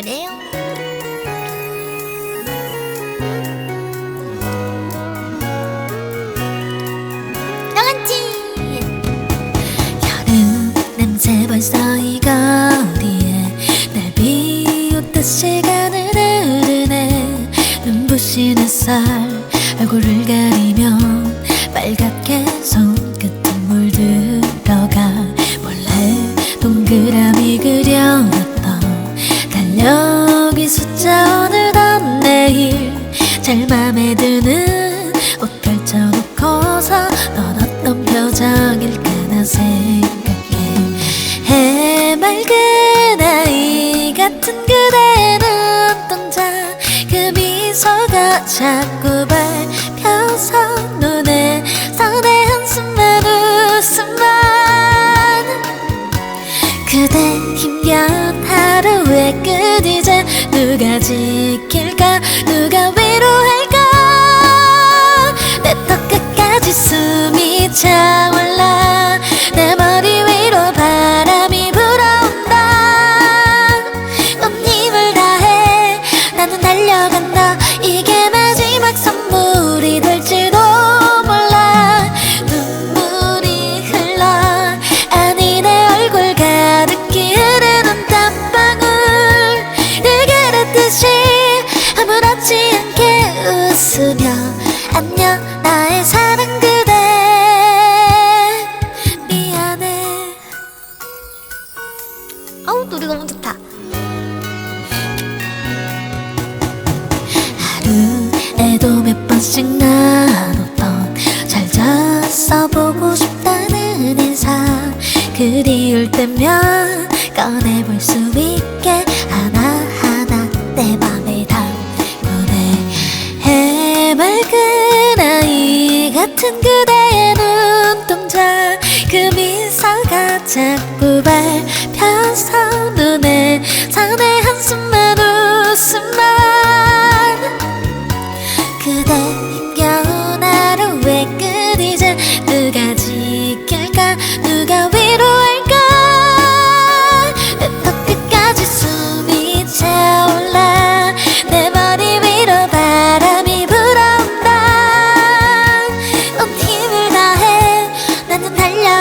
그래요. 나갔지. 여름 냄새 벌써 이 거리에 날 비웃듯 시간을 흐르네 눈부신 햇살 얼굴을 가리면 빨갛게 잘 맘에 드는 옷 펼쳐놓고서 넌 어떤 표정일까 나 생각해 해맑은 아이 같은 그대 눈동자 그 미소가 자꾸 밟혀서 눈에 선의 한숨만 웃음만 그대 힘겨운 하루의 끝 이제 누가 지킬까? 누가 위로할까 몇 번씩 나눴던 잘 잤어 보고 싶다는 인사. 그리울 때면 꺼내볼 수 있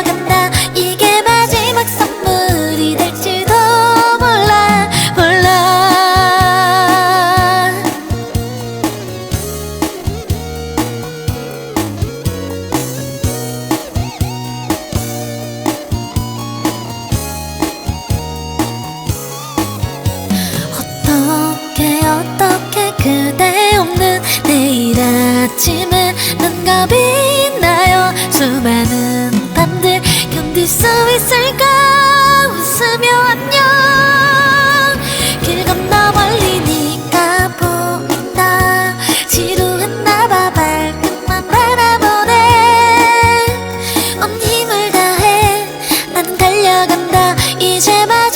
달려간다. 이게 수 있을까? 웃으며 안녕 길 건너 멀리 네가 보인다. 지루했나 봐 발끝만 바라보네. 온 힘을 다해 나는 달려간다. 이제 말